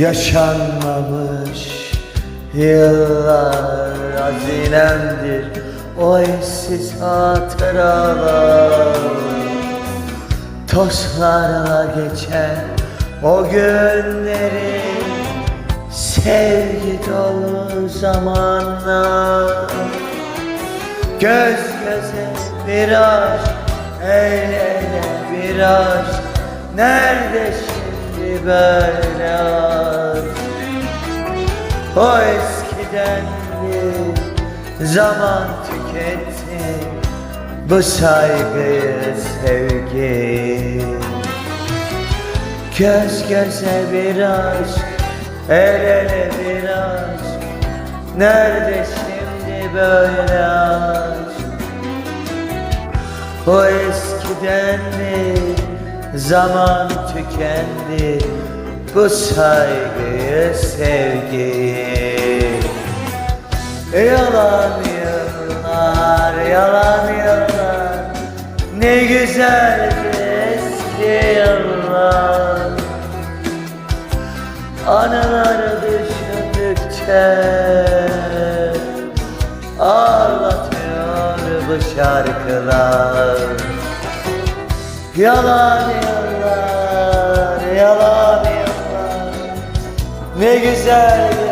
Yaşanmamış yıllar hazinemdir. O eşsiz hatıralar. Tozlarla geçen o günleri Sevgi dolu zamanlar. Göz göze bir aşk El ele bir aşk. Nerede şimdi böyle aşk O eskiden bir zaman tüketti Bu saygıyı sevgi? Göz göze bir aşk El ele bir aşk. Nerede şimdi böyle aşk? O eskiden mi zaman tükendi Bu saygıyı sevgi. Yalan yıllar, yalan yıllar Ne güzeldi eski yıllar. Anıları düşündükçe Ağlatıyor bu şarkılar Yalan yıllar, yalan yıllar Ne güzel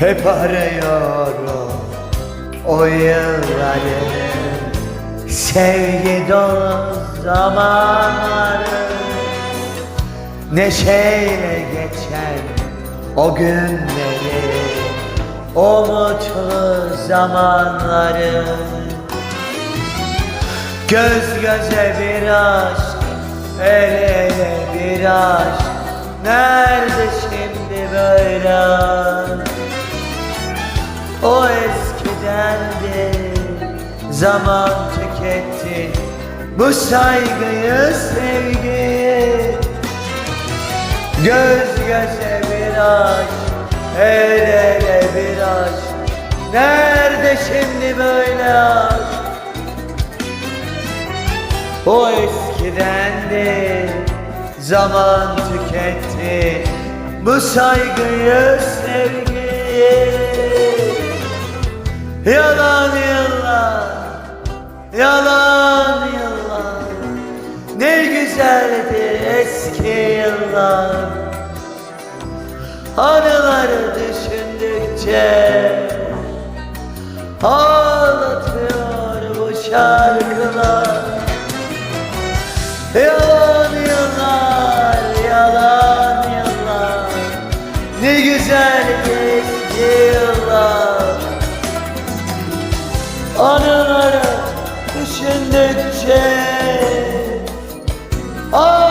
Hep arıyorum o yılları. Sevgi dolu zamanları. Neşeyle geçen o günleri. O mutlu zamanları. Göz göze bir aşk El ele bir aşk. Nerede şimdi böyle? aşk O eskidendi Zaman tüketti. Bu saygıyı sevgi Göz göze bir aşk El ele bir aşk. Nerede şimdi böyle aşk? O eskidendi Zaman tüketti. Bu saygıyı sevgi Yalan yıllar Yalan yıllar Ne güzeldi eski yıllar. Anıları düşündükçe Ağlatıyor bu şarkılar. Yalan Anıları düşündükçe Ağlatıyor